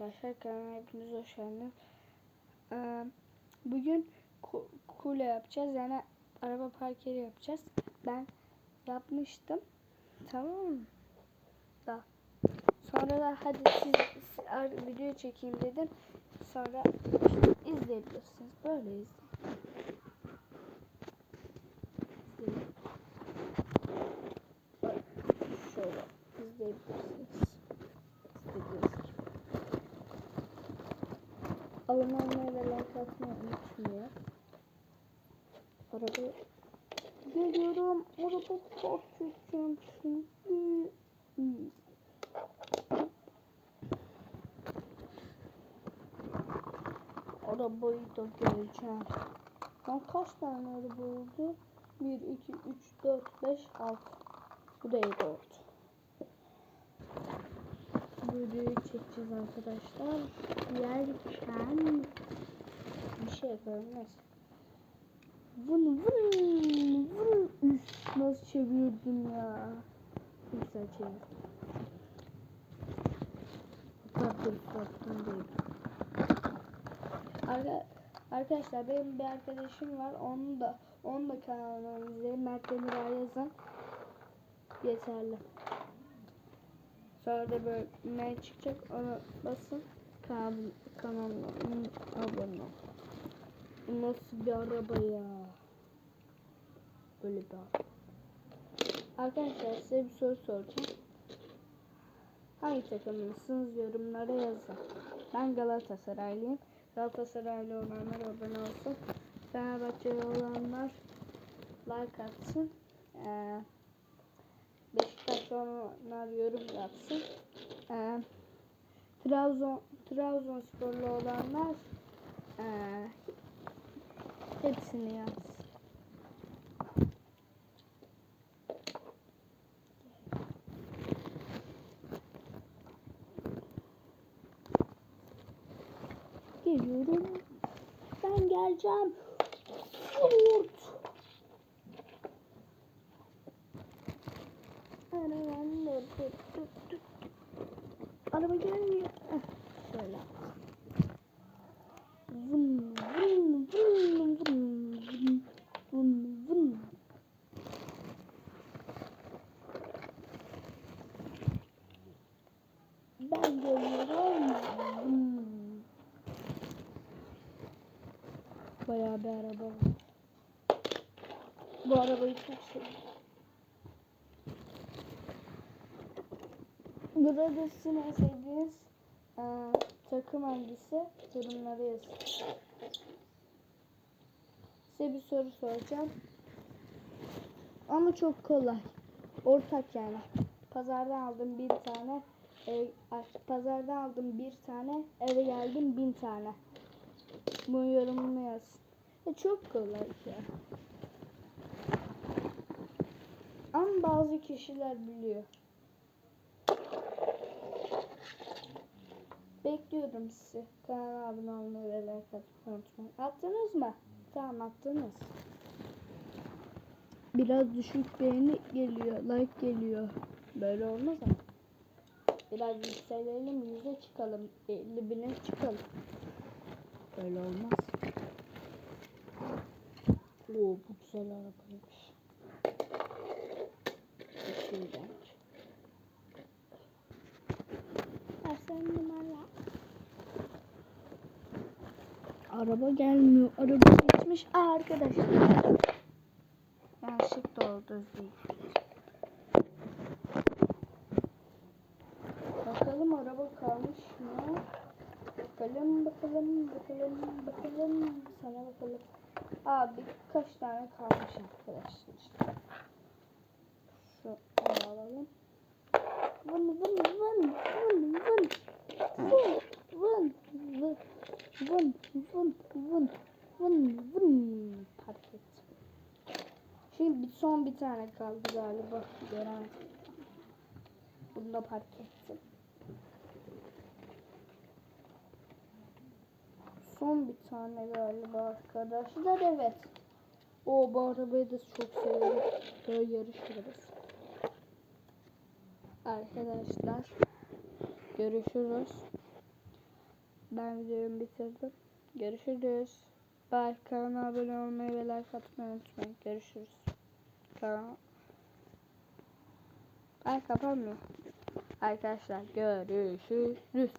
arkadaşlar kanalıma hepiniz hoş geldiniz. Ee, bugün ku- kule yapacağız yani araba park yeri yapacağız. Ben yapmıştım. Tamam? Da. Sonra da hadi siz, siz video çekeyim dedim. Sonra izleyebilirsiniz. Böyle izleyin. İzleyin. Şöyle izleyebilirsiniz. Abone olmayı ve like atmayı unutmayın. Araba geliyorum. Araba şimdi. Hmm. Arabayı da göreceğim. Lan kaç tane araba oldu? 1, 2, 3, 4, 5, 6. Bu da 7 oldu. Videoyu çekeceğiz arkadaşlar. Yerken bir şey yapalım. Neyse. Vın vın vın. Üf, nasıl çevirdim ya. Güzel çevirdim. Hatta bir değil. Arka, arkadaşlar benim bir arkadaşım var. Onu da onun da kanalını izleyin. Mert Demirel yazın. Yeterli. Sonra da mail çıkacak. Ona basın. Kanal, kanalıma abone ol. Bu nasıl bir araba ya? Böyle bir araba. Arkadaşlar size bir soru soracağım. Hangi takımlısınız yorumlara yazın. Ben Galatasaraylıyım. Galatasaraylı olanlar abone olsun. Fenerbahçeli olanlar like atsın. Ee, olanlar yorum yapsın. Ee, Trabzon Trabzonsporlu olanlar ee, hepsini yazsın. Geliyorum. Ben geleceğim. Yurt. Araba gelmiyor. Eh, Şöyle. Vın vın vın vın vın vın vın. Ben geliyorum. Vın. Bayağı bir araba var. Bu arabayı çok seviyorum. Burada sizin en sevdiğiniz e, takım hangisi? Yorumlara yazın. Size bir soru soracağım. Ama çok kolay. Ortak yani. Pazardan aldım bir tane. E, pazardan aldım bir tane. Eve geldim bin tane. Bu yorumunu yazsın. E, çok kolay ya. Ama bazı kişiler biliyor. Bekliyorum sizi. Kanala abone olmayı ve like atmayı unutmayın. Attınız mı? Tamam attınız. Biraz düşük beğeni geliyor. Like geliyor. Böyle olmaz ama. Biraz yükselelim. Yüze çıkalım. 50 bine çıkalım. Böyle olmaz. Oo bu güzel arabaymış. Şuradan. Araba gelmiyor. Araba geçmiş. Aa, arkadaşlar. Yanlışlıkla oldu. özür dilerim. Bakalım araba kalmış mı? Bakalım bakalım bakalım bakalım sana bakalım. Aa birkaç tane kalmış arkadaşlar. Şu alalım. Vın vın vın vın park et. Şimdi son bir tane kaldı galiba. Göremedim. Bunu da park ettim. Son bir tane galiba arkadaşlar. Evet. O bu arabayı da çok seviyorum. Böyle yarış arabası. Arkadaşlar görüşürüz. Ben videomu bitirdim. Görüşürüz. Bye. Kanala abone olmayı ve like atmayı unutmayın. Görüşürüz. Kanal. Ay kapanmıyor. Arkadaşlar görüşürüz.